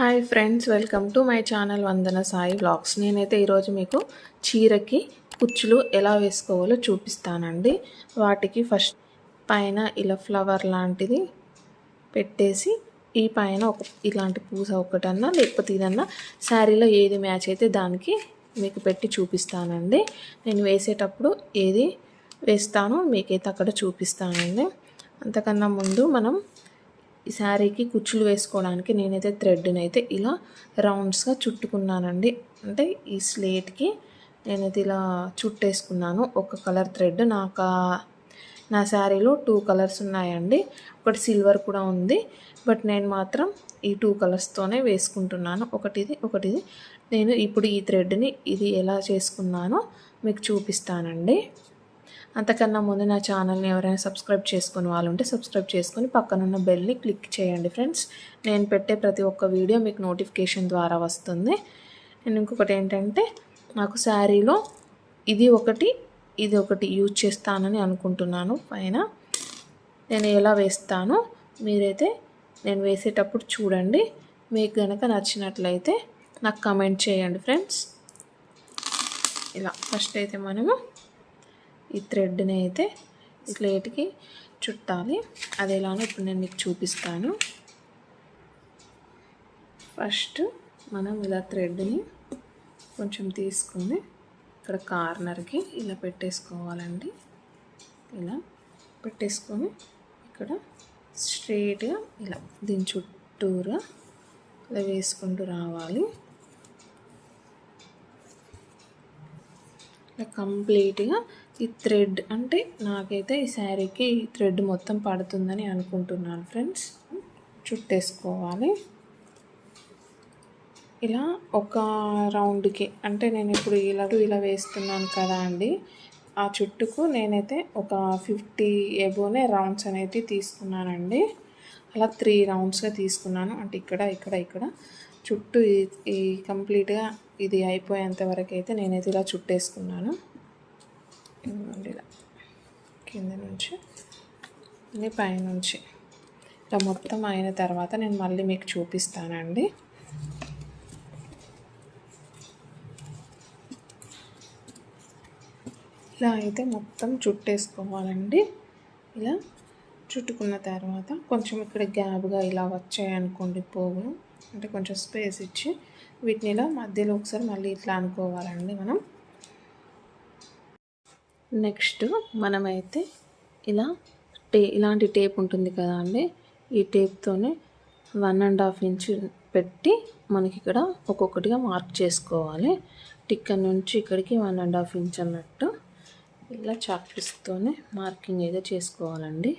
Hi friends welcome to my channel Vandana Sai blogs నేనైతే ఈరోజు మీకు చీరకి కుచ్చులు ఎలా వేసుకోవాలో చూపిస్తానండి. వాటికి ఫస్ట్ పైన ఇలా ఫ్లవర్ లాంటిది పెట్టేసి ఈ పైన ఒక ఇలాంటి పూస ఒకటన్నా లేకపోతే ఇదన్నా శారీలో ఏది మ్యాచ్ అయితే దానికి మీకు పెట్టి చూపిస్తానండి. నేను వేసేటప్పుడు ఏది వేస్తానో మీకైతే అక్కడ చూపిస్తానండి. అంతకన్నా ముందు మనం ఈ శారీకి కుచ్చులు వేసుకోవడానికి నేనైతే థ్రెడ్ని అయితే ఇలా రౌండ్స్గా చుట్టుకున్నానండి. అంటే ఈ స్లేట్కి నేనైతే ఇలా చుట్టేసుకున్నాను. ఒక కలర్ థ్రెడ్. నాకు నా శారీలో టూ కలర్స్ ఉన్నాయండి. ఒకటి సిల్వర్ కూడా ఉంది. బట్ నేను మాత్రం ఈ టూ కలర్స్తోనే వేసుకుంటున్నాను. ఒకటిది ఒకటిది. నేను ఇప్పుడు ఈ థ్రెడ్ని ఇది ఎలా చేసుకున్నానో మీకు చూపిస్తానండి. అంతకన్నా ముందు నా ఛానల్ని ఎవరైనా సబ్స్క్రైబ్ చేసుకుని వాళ్ళు ఉంటే సబ్స్క్రైబ్ చేసుకుని పక్కనున్న బెల్ని క్లిక్ చేయండి ఫ్రెండ్స్. నేను పెట్టే ప్రతి ఒక్క వీడియో మీకు నోటిఫికేషన్ ద్వారా వస్తుంది. నేను ఇంకొకటి ఏంటంటే నాకు శారీలో ఇది ఒకటి ఇది ఒకటి యూజ్ చేస్తానని అనుకుంటున్నాను. పైన నేను ఎలా వేస్తానో మీరైతే నేను వేసేటప్పుడు చూడండి. మీకు కనుక నచ్చినట్లయితే నాకు కమెంట్ చేయండి ఫ్రెండ్స్. ఇలా ఫస్ట్ అయితే మనము ఈ థ్రెడ్ని అయితే స్లేట్కి చుట్టాలి. అది ఎలానో ఇప్పుడు నేను మీకు చూపిస్తాను. ఫస్ట్ మనం ఇలా థ్రెడ్ని కొంచెం తీసుకుని ఇక్కడ కార్నర్కి ఇలా పెట్టేసుకోవాలండి. ఇలా పెట్టేసుకొని ఇక్కడ స్ట్రేట్గా ఇలా దీని చుట్టూరా ఇలా వేసుకుంటూ రావాలి. ఇలా కంప్లీట్గా ఈ థ్రెడ్ అంటే నాకైతే ఈ శారీకి ఈ థ్రెడ్ మొత్తం పడుతుందని అనుకుంటున్నాను ఫ్రెండ్స్. చుట్టేసుకోవాలి. ఇలా ఒక రౌండ్కి అంటే నేను ఇప్పుడు ఇలా ఇలా వేస్తున్నాను కదా అండి. ఆ చుట్టుకు నేనైతే ఒక ఫిఫ్టీ ఎబోనే రౌండ్స్ అనేది తీసుకున్నానండి. అలా త్రీ రౌండ్స్గా తీసుకున్నాను. అంటే ఇక్కడ ఇక్కడ ఇక్కడ. చుట్టూ ఈ కంప్లీట్గా ఇది అయిపోయేంత వరకు అయితే నేనైతే ఇలా చుట్టేసుకున్నాను. ఇలా కింద నుంచి మళ్ళీ పైనుంచి ఇలా మొత్తం అయిన తర్వాత నేను మళ్ళీ మీకు చూపిస్తానండి. ఇలా అయితే మొత్తం చుట్టేసుకోవాలండి. ఇలా చుట్టుకున్న తర్వాత కొంచెం ఇక్కడ గ్యాప్గా ఇలా వచ్చాయనుకోండి పోగులు అంటే కొంచెం స్పేస్ ఇచ్చి వీటిని ఇలా మధ్యలో ఒకసారి మళ్ళీ ఇట్లా అనుకోవాలండి మనం. నెక్స్ట్ మనమైతే ఇలా టే ఇలాంటి టేప్ ఉంటుంది కదా అండి. ఈ టేప్తోనే వన్ అండ్ హాఫ్ ఇంచ్ పెట్టి మనకి ఇక్కడ ఒక్కొక్కటిగా మార్క్ చేసుకోవాలి. టిక్కర్ నుంచి ఇక్కడికి వన్ అండ్ హాఫ్ ఇంచ్ అన్నట్టు ఇలా చాక్పీస్తోనే మార్కింగ్ అయితే చేసుకోవాలండి.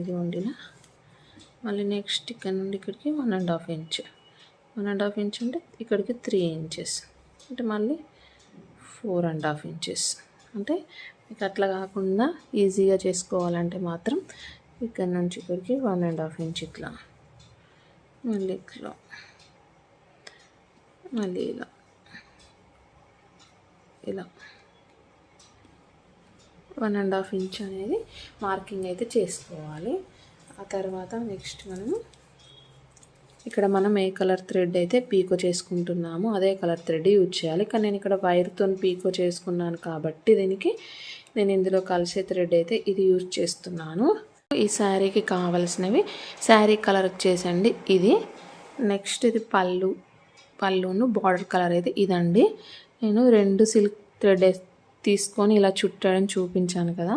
ఇది ఉండిలా మళ్ళీ నెక్స్ట్ ఇక్కడ నుండి ఇక్కడికి one and half inch. One and half inch అంటే ఇక్కడికి త్రీ ఇంచెస్. అంటే మళ్ళీ ఫోర్ అండ్ హాఫ్ ఇంచెస్. అంటే మీకు అట్లా కాకుండా ఈజీగా చేసుకోవాలంటే మాత్రం ఇక్కడ నుంచి ఇక్కడికి వన్ అండ్ హాఫ్ ఇంచ్ ఇట్లా. మళ్ళీ ఇట్లా. మళ్ళీ ఇలా. ఇలా. వన్ అండ్ హాఫ్ ఇంచ్ అనేది మార్కింగ్ అయితే చేసుకోవాలి. ఆ తర్వాత నెక్స్ట్ మనము ఇక్కడ మనం ఏ కలర్ థ్రెడ్ అయితే పీకో చేసుకుంటున్నామో అదే కలర్ థ్రెడ్ యూజ్ చేయాలి. కానీ నేను ఇక్కడ వైర్తో పీకో చేసుకున్నాను కాబట్టి దీనికి నేను ఇందులో కలిసే థ్రెడ్ అయితే ఇది యూజ్ చేస్తున్నాను. ఈ శారీకి కావలసినవి శారీ కలర్ వచ్చేసండి. ఇది నెక్స్ట్ ఇది పళ్ళు పళ్ళును బార్డర్ కలర్ అయితే ఇదండి. నేను రెండు సిల్క్ థ్రెడ్ తీసుకొని ఇలా చుట్టడం చూపించాను కదా.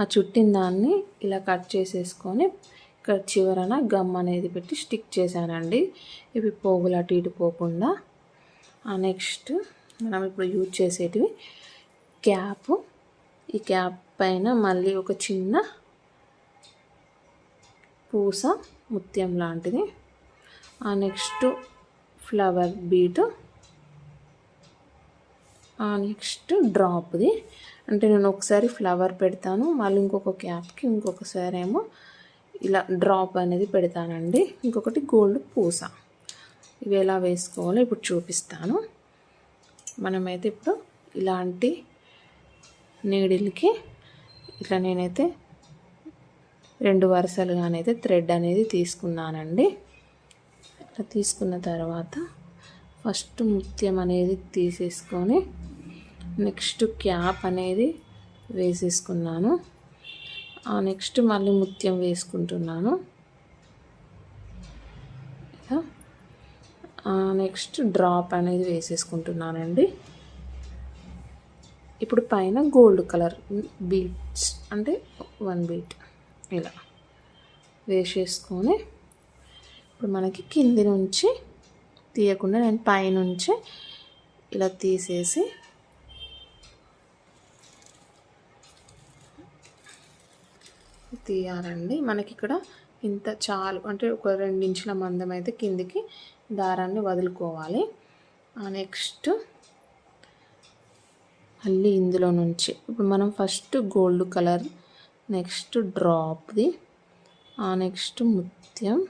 ఆ చుట్టిన దాన్ని ఇలా కట్ చేసేసుకొని ఇక్కడ చివరన గమ్ అనేది పెట్టి స్టిక్ చేశానండి. ఇవి పోగులు అటు ఇటు పోకుండా. నెక్స్ట్ మనం ఇప్పుడు యూజ్ చేసేటివి క్యాప్. ఈ క్యాప్ పైన మళ్ళీ ఒక చిన్న పూస ముత్యం లాంటిది. ఆ నెక్స్ట్ ఫ్లవర్ బీట్. నెక్స్ట్ డ్రాప్ది. అంటే నేను ఒకసారి ఫ్లవర్ పెడతాను మళ్ళీ ఇంకొక క్యాప్కి ఇంకొకసారి ఏమో ఇలా డ్రాప్ అనేది పెడతానండి. ఇంకొకటి గోల్డ్ పూస. ఇవి ఎలా వేసుకోవాలో ఇప్పుడు చూపిస్తాను. మనమైతే ఇప్పుడు ఇలాంటి నీడిల్కి ఇట్లా నేనైతే రెండు వరుసలుగానైతే థ్రెడ్ అనేది తీసుకున్నానండి. ఇట్లా తీసుకున్న తర్వాత ఫస్ట్ ముత్యం అనేది తీసేసుకొని నెక్స్ట్ క్యాప్ అనేది వేసేసుకున్నాను. నెక్స్ట్ మళ్ళీ ముత్యం వేసుకుంటున్నాను. నెక్స్ట్ డ్రాప్ అనేది వేసేసుకుంటున్నానండి. ఇప్పుడు పైన గోల్డ్ కలర్ బీట్స్ అంటే వన్ బీట్ ఇలా వేసేసుకొని ఇప్పుడు మనకి కింది నుంచి తీయకుండా నేను పైనుంచి ఇలా తీసేసి తీయాలండి. మనకి ఇక్కడ ఇంత చాలు అంటే ఒక రెండించుల మందం అయితే కిందికి దారాన్ని వదులుకోవాలి. నెక్స్ట్ మళ్ళీ ఇందులో నుంచి ఇప్పుడు మనం ఫస్ట్ గోల్డ్ కలర్ నెక్స్ట్ డ్రాప్ది నెక్స్ట్ ముత్యం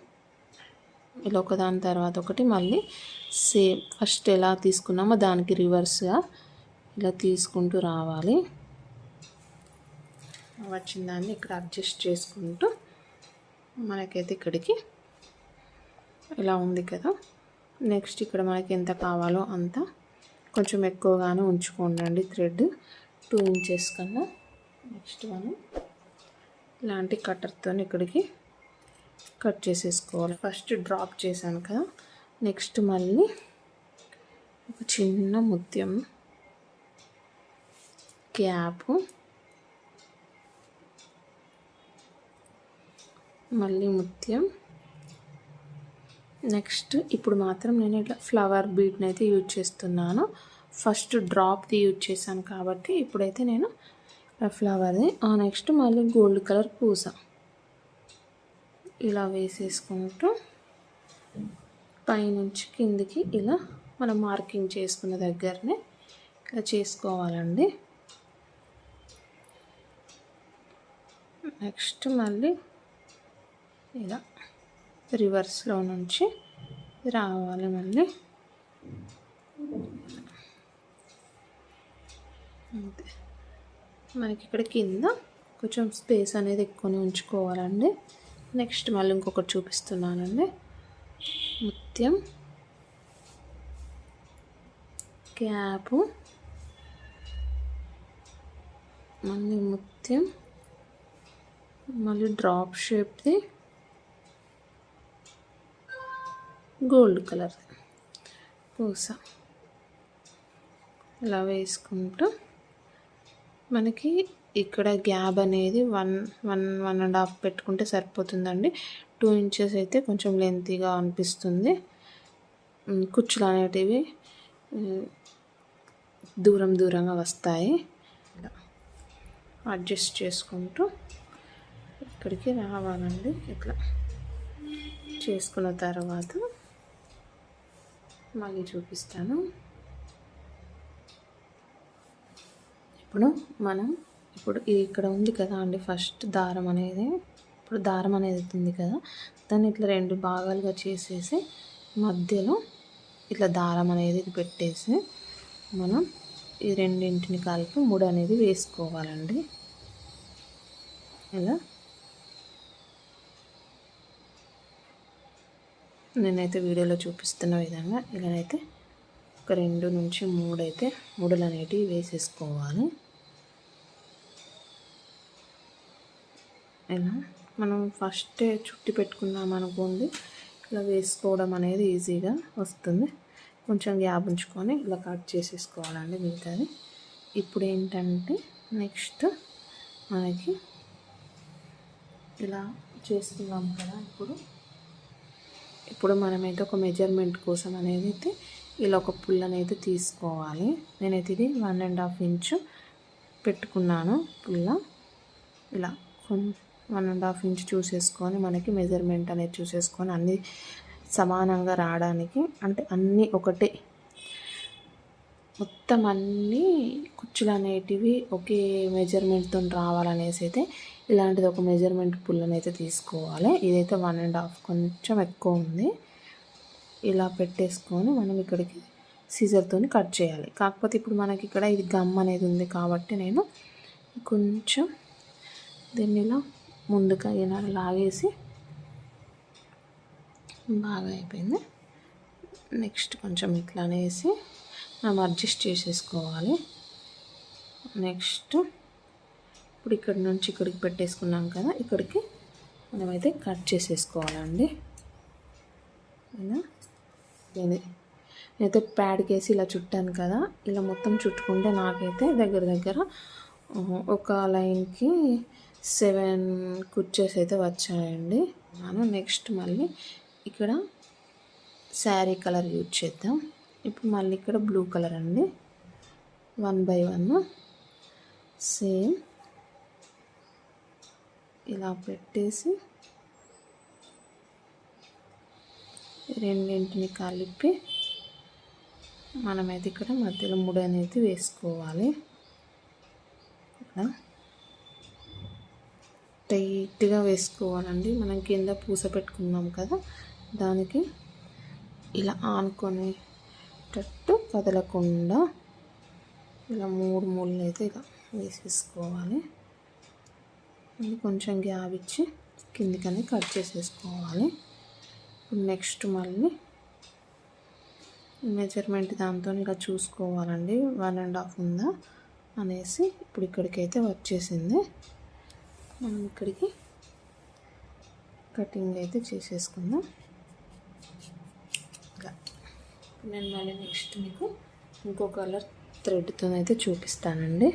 ఇలా ఒకదాని తర్వాత ఒకటి మళ్ళీ సేమ్ ఫస్ట్ ఎలా తీసుకున్నామో దానికి రివర్స్గా ఇలా తీసుకుంటూ రావాలి. వచ్చిన దాన్ని ఇక్కడ అడ్జస్ట్ చేసుకుంటూ మనకైతే ఇక్కడికి ఇలా ఉంది కదా. నెక్స్ట్ ఇక్కడ మనకి ఎంత కావాలో అంత కొంచెం ఎక్కువగానే ఉంచుకోండి థ్రెడ్ టూ ఇంచెస్ కన్నా నెక్స్ట్ మనం ఇలాంటి కట్టర్తో ఇక్కడికి కట్ చేసేసుకోవాలి. ఫస్ట్ డ్రాప్ చేశాను కదా. నెక్స్ట్ మళ్ళీ ఒక చిన్న ముత్యం క్యాప్ మళ్ళీ ముత్యం. నెక్స్ట్ ఇప్పుడు మాత్రం నేను ఇట్లా ఫ్లవర్ బీట్ని అయితే యూజ్ చేస్తున్నాను. ఫస్ట్ డ్రాప్ది యూజ్ చేశాను కాబట్టి ఇప్పుడైతే నేను ఫ్లవర్ది నెక్స్ట్ మళ్ళీ గోల్డ్ కలర్ పూస. ఇలా వేసేసుకుంటూ పైనుంచి కిందికి ఇలా మనం మార్కింగ్ చేసుకున్న దగ్గరనే ఇలా చేసుకోవాలండి. నెక్స్ట్ మళ్ళీ ఇలా రివర్స్లో నుంచి రావాలి మళ్ళీ. అంతే. మనకి ఇక్కడ కింద కొంచెం స్పేస్ అనేది ఎక్కువనే ఉంచుకోవాలండి. నెక్స్ట్ మళ్ళీ ఇంకొకటి చూపిస్తున్నానండి. ముత్యం క్యాపు మళ్ళీ ముత్యం మళ్ళీ డ్రాప్ షేప్ది గోల్డ్ కలర్ పూస. ఇలా వేసుకుంటూ మనకి ఇక్కడ గ్యాప్ అనేది one one one and half పెట్టుకుంటే సరిపోతుందండి. టూ ఇంచెస్ అయితే కొంచెం లెంతీగా అనిపిస్తుంది. కుచ్చులు అనేటివి దూరం దూరంగా వస్తాయి. అడ్జస్ట్ చేసుకుంటూ ఇక్కడికి రావాలండి. ఇట్లా చేసుకున్న తర్వాత మళ్ళీ చూపిస్తాను. ఇప్పుడు మనం ఇప్పుడు ఇక్కడ ఉంది కదా అండి ఫస్ట్ దారం అనేది. ఇప్పుడు దారం అనేది ఉంది కదా. దాన్ని ఇట్లా రెండు భాగాలుగా చేసేసి మధ్యలో ఇట్లా దారం అనేది పెట్టేసి మనం ఈ రెండింటిని కలిపి ముడి అనేది వేసుకోవాలండి. ఇలా నేనైతే వీడియోలో చూపిస్తున్న విధంగా ఇలానైతే ఒక రెండు నుంచి మూడు అయితే మూడులు అనేటివి వేసేసుకోవాలి. ఇలా మనం ఫస్ట్ చుట్టి పెట్టుకున్నాం అనుకోండి ఇలా వేసుకోవడం అనేది ఈజీగా వస్తుంది. కొంచెం గ్యాప్ ఉంచుకొని ఇలా కట్ చేసేసుకోవాలండి మిగతాది. ఇప్పుడు ఏంటంటే నెక్స్ట్ మనకి ఇలా చేస్తున్నాం కదా ఇప్పుడు ఇప్పుడు మనమైతే ఒక మెజర్మెంట్ కోసం అనేది అయితే ఇలా ఒక పుల్లని అనేది తీసుకోవాలి. నేనైతే ఇది వన్ అండ్ హాఫ్ ఇంచు పెట్టుకున్నాను పుల్ల. ఇలా వన్ అండ్ హాఫ్ ఇంచ్ చూసేసుకొని మనకి మెజర్మెంట్ అనేది చూసేసుకొని అన్నీ సమానంగా రావడానికి అంటే అన్నీ ఒకటే. మొత్తం అన్నీ కుచ్చులు అనేటివి ఒకే మెజర్మెంట్తో రావాలనేసి అయితే ఇలాంటిది ఒక మెజర్మెంట్ పుల్లని అయితే తీసుకోవాలి. ఇదైతే వన్ అండ్ హాఫ్ కొంచెం ఎక్కువ ఉంది. ఇలా పెట్టేసుకొని మనం ఇక్కడికి సీజర్తో కట్ చేయాలి. కాకపోతే ఇప్పుడు మనకి ఇక్కడ ఇది గమ్ అనేది ఉంది కాబట్టి నేను కొంచెం దీన్ని ఇలా ముందుగా ఇలా లాగేసి బాగా అయిపోయింది. నెక్స్ట్ కొంచెం ఇట్లా అనేసి మనం అడ్జస్ట్ చేసేసుకోవాలి. నెక్స్ట్ ఇప్పుడు ఇక్కడ నుంచి ఇక్కడికి పెట్టేసుకున్నాం కదా ఇక్కడికి మనమైతే కట్ చేసేసుకోవాలండి. ఇలా ఇది నేనైతే ప్యాడ్కి వేసి ఇలా చుట్టాను కదా ఇలా మొత్తం చుట్టుకుంటే నాకైతే దగ్గర దగ్గర ఒక లైన్కి సెవెన్ కుర్చీస్ అయితే వచ్చాయండి. మనం నెక్స్ట్ మళ్ళీ ఇక్కడ శారీ కలర్ యూజ్ చేద్దాం. ఇప్పుడు మళ్ళీ ఇక్కడ బ్లూ కలర్ అండి. One by one. సేమ్. ఇలా పెట్టేసి రెండింటిని కలిపి మనమైతే ఇక్కడ మధ్యలో ముడి అనేది వేసుకోవాలి. ఇలా టైట్గా వేసుకోవాలండి. మనం కింద పూస పెట్టుకున్నాం కదా దానికి ఇలా ఆనుకునేటట్టు కదలకుండా ఇలా మూడు మూడు అయితే ఇలా వేసేసుకోవాలి. కొంచెం గ్యాప్ ఇచ్చి కిందికని కట్ చేసేసుకోవాలి. నెక్స్ట్ మళ్ళీ మెజర్మెంట్ దాంతో ఇలా చూసుకోవాలండి. వన్ అండ్ హాఫ్ ఉందా అనేసి ఇప్పుడు ఇక్కడికైతే వచ్చేసింది మనం ఇక్కడికి కటింగ్ అయితే చేసేసుకుందాం. ఇంకా నేను మళ్ళీ నెక్స్ట్ మీకు ఇంకో కలర్ థ్రెడ్తో అయితే చూపిస్తానండి.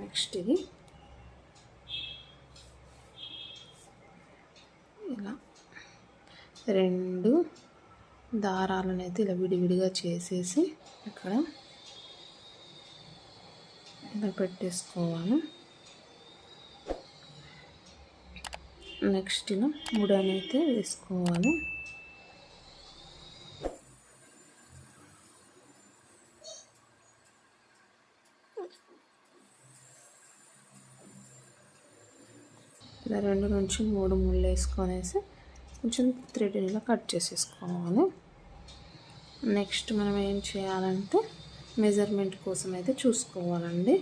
నెక్స్ట్ ఇది. ఇలా. రెండు దారాలను అయితే ఇలా విడివిడిగా చేసేసి ఇక్కడ ఇలా పెట్టేసుకోవాలి. నెక్స్ట్ ఇలా ముడనైతే వేసుకోవాలి. ఇలా రెండు నుంచి మూడు ముళ్ళు వేసుకొనేసి కొంచెం థ్రెడ్ ఇలా కట్ చేసేసుకోవాలి. నెక్స్ట్ మనం ఏం చేయాలంటే మెజర్మెంట్ కోసం అయితే చూసుకోవాలండి.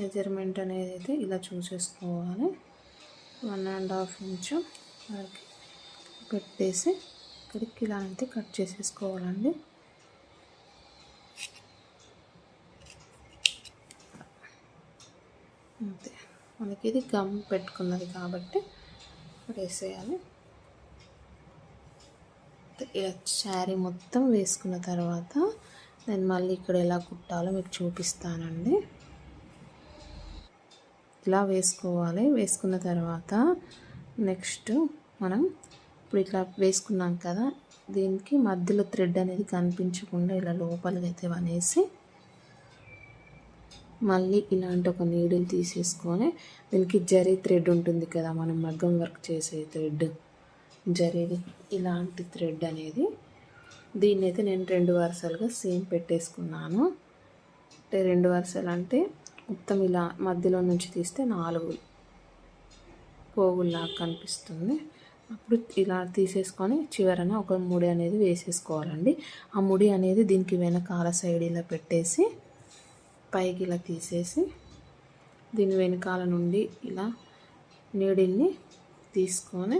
మెజర్మెంట్ అనేది అయితే ఇలా చూసేసుకోవాలి. వన్ అండ్ హాఫ్ ఇంచు వరకు పెట్టేసి ఇక్కడికి ఇలా అయితే కట్ చేసేసుకోవాలండి అంతే మనకి ఇది గమ్ పెట్టుకున్నది కాబట్టి వేసేయాలి. శారీ మొత్తం వేసుకున్న తర్వాత నేను మళ్ళీ ఇక్కడ ఎలా కుట్టాలో మీకు చూపిస్తానండి. ఇలా వేసుకోవాలి. వేసుకున్న తర్వాత నెక్స్ట్ మనం ఇప్పుడు ఇట్లా వేసుకున్నాం కదా దీనికి మధ్యలో థ్రెడ్ అనేది కనిపించకుండా ఇలా లోపలికి అయితే అనేసి మళ్ళీ ఇలాంటి ఒక నీడిల్ తీసేసుకొని దీనికి జరీ థ్రెడ్ ఉంటుంది కదా మనం మగ్గం వర్క్ చేసే థ్రెడ్. జరీది ఇలాంటి థ్రెడ్ అనేది దీన్ని అయితే నేను రెండు వరుసలుగా సేమ్ పెట్టేసుకున్నాను. అంటే రెండు వరుసలు అంటే మొత్తం ఇలా మధ్యలో నుంచి తీస్తే నాలుగు పోగుల్లాగా కనిపిస్తుంది. అప్పుడు ఇలా తీసేసుకొని చివరన ఒక ముడి అనేది వేసేసుకోవాలండి. ఆ ముడి అనేది దీనికి వెనకాల సైడ్ ఇలా పెట్టేసి పైకి ఇలా తీసేసి దీని వెనకాల నుండి ఇలా నీడిల్ని తీసుకొని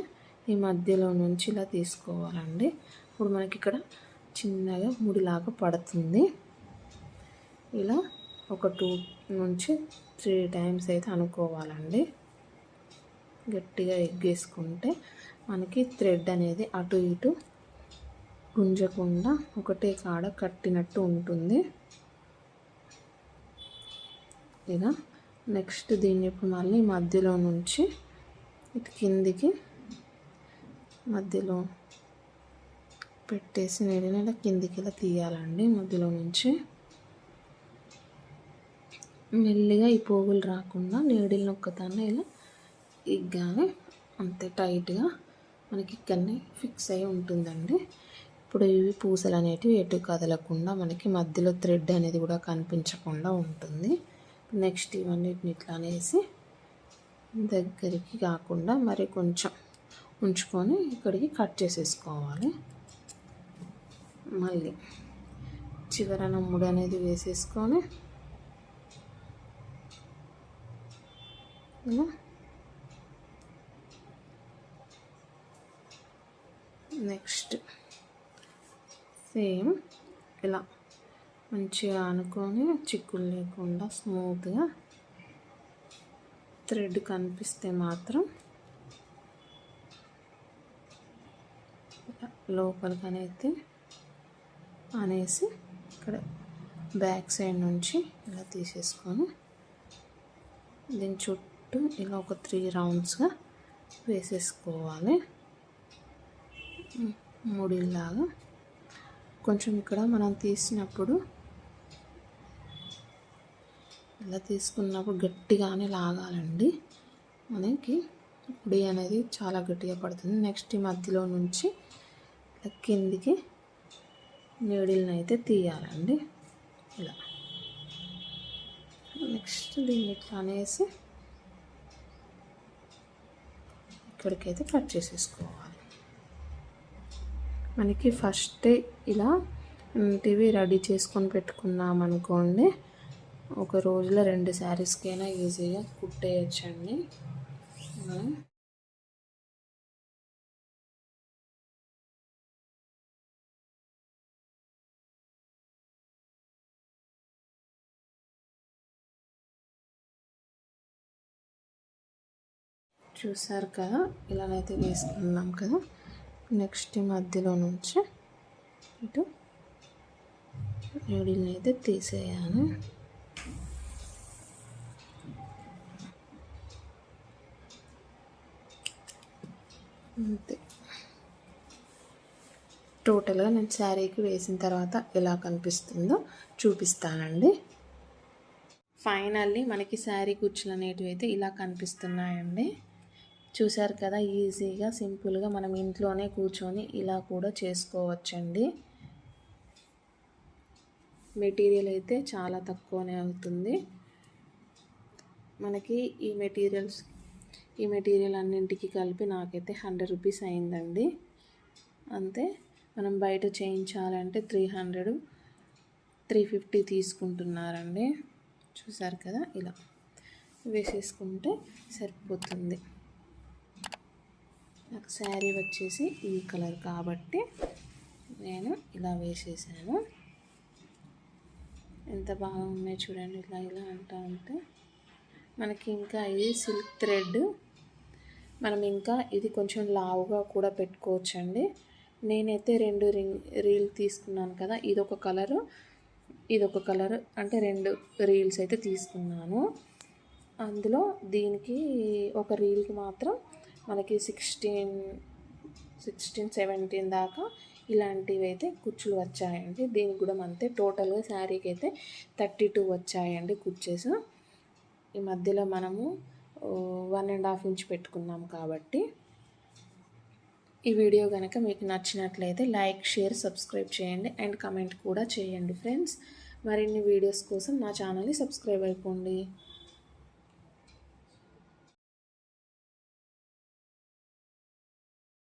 ఈ మధ్యలో నుంచి ఇలా తీసుకోవాలండి. ఇప్పుడు మనకి ఇక్కడ చిన్నగా ముడిలాగా పడుతుంది. ఇలా ఒక టూ నుంచి త్రీ టైమ్స్ అయితే అనుకోవాలండి. గట్టిగా ఎగ్గేసుకుంటే మనకి థ్రెడ్ అనేది అటు ఇటు గుంజకుండా ఒకటే కాడ కట్టినట్టు ఉంటుంది. ఇలా నెక్స్ట్ దీన్ని ఇప్పుడు మళ్ళీ మధ్యలో నుంచి ఇటు కిందికి మధ్యలో పెట్టేసి నీడిని ఇలా కిందికి ఇలా తీయాలండి మధ్యలో నుంచి. మెల్లిగా ఈ పోగులు రాకుండా నీడిల్ నొక్కతానే ఇలా ఇగ్గానే అంతే టైట్గా మనకి ఇక్కడనే ఫిక్స్ అయి ఉంటుందండి. ఇప్పుడు ఇవి పూసలు అనేటివి ఎటు కదలకుండా మనకి మధ్యలో థ్రెడ్ అనేది కూడా కనిపించకుండా ఉంటుంది. నెక్స్ట్ ఇవన్నిటిని ఇట్లా అనేసి దగ్గరికి కాకుండా మరి కొంచెం ఉంచుకొని ఇక్కడికి కట్ చేసేసుకోవాలి. మళ్ళీ చివరన ముడి అనేది వేసేసుకొని ఇలా నెక్స్ట్ సేమ్ ఇలా మంచిగా అనుకొని చిక్కులు లేకుండా స్మూత్గా థ్రెడ్ కనిపిస్తే మాత్రం లోపలికనైతే అనేసి ఇక్కడ బ్యాక్ సైడ్ నుంచి ఇలా తీసేసుకొని దీని చుట్టూ ఇలా ఒక త్రీ రౌండ్స్గా వేసేసుకోవాలి. ముడిలాగా కొంచెం ఇక్కడ మనం తీసినప్పుడు ఇలా తీసుకున్నప్పుడు గట్టిగానే లాగాలండి. మనకి పొడి అనేది చాలా గట్టిగా పడుతుంది. నెక్స్ట్ ఈ మధ్యలో నుంచి ఇలా కిందికి నీడిల్ని అయితే తీయాలండి. ఇలా. నెక్స్ట్ దీన్ని ఇట్లా అనేసి ఇక్కడికైతే కట్ చేసేసుకోవాలి. మనకి ఫస్టే ఇలా ఇంటివి రెడీ చేసుకొని పెట్టుకున్నాం అనుకోండి. ఒక రోజులో రెండు శారీస్కైనా ఈజీగా కుట్టేయచ్చండి. చూసారు కదా ఇలానైతే వేసుకున్నాం కదా. నెక్స్ట్ మధ్యలో నుంచి ఇటు నీడిల్ని అయితే తీసేయాను అంతే. టోటల్గా నేను శారీకి వేసిన తర్వాత ఎలా కనిపిస్తుందో చూపిస్తానండి. ఫైనల్లీ మనకి శారీ కుర్చీలు అనేటివి అయితే ఇలా కనిపిస్తున్నాయండి. చూశారు కదా ఈజీగా సింపుల్గా మనం ఇంట్లోనే కూర్చొని ఇలా కూడా చేసుకోవచ్చండి. మెటీరియల్ అయితే చాలా తక్కువనే అవుతుంది. మనకి ఈ మెటీరియల్స్ ఈ మెటీరియల్ అన్నింటికి కలిపి నాకైతే హండ్రెడ్ రూపీస్ అయిందండి. అంతే మనం బయట చేయించాలంటే త్రీ హండ్రెడ్ త్రీ ఫిఫ్టీ తీసుకుంటున్నారండి. చూసారు కదా ఇలా వేసేసుకుంటే సరిపోతుంది. నాకు శారీ వచ్చేసి ఈ కలర్ కాబట్టి నేను ఇలా వేసేసాను. ఎంత బాగా ఉన్నాయి చూడండి ఇలా ఇలా అంటా ఉంటే. మనకి ఇంకా ఇది సిల్క్ థ్రెడ్ మనం ఇంకా ఇది కొంచెం లావుగా కూడా పెట్టుకోవచ్చండి. నేనైతే రెండు రింగ్ రీల్ తీసుకున్నాను కదా ఇదొక కలరు ఇదొక కలర్ అంటే రెండు రీల్స్ అయితే తీసుకున్నాను. అందులో దీనికి ఒక రీల్కి మాత్రం మనకి సిక్స్టీన్ సిక్స్టీన్ సెవెంటీన్ దాకా ఇలాంటివి అయితే కుచ్చులు వచ్చాయండి. దీనికి కూడా అంతే టోటల్గా శారీకి అయితే థర్టీ టూ వచ్చాయండి కుచ్చేసి. ఈ మధ్యలో మనము వన్ అండ్ హాఫ్ ఇంచ్ పెట్టుకున్నాం కాబట్టి. ఈ వీడియో కనుక మీకు నచ్చినట్లయితే లైక్ షేర్ సబ్స్క్రైబ్ చేయండి. అండ్ కమెంట్ కూడా చేయండి ఫ్రెండ్స్. మరిన్ని వీడియోస్ కోసం నా ఛానల్ని సబ్స్క్రైబ్ అయిపోండి.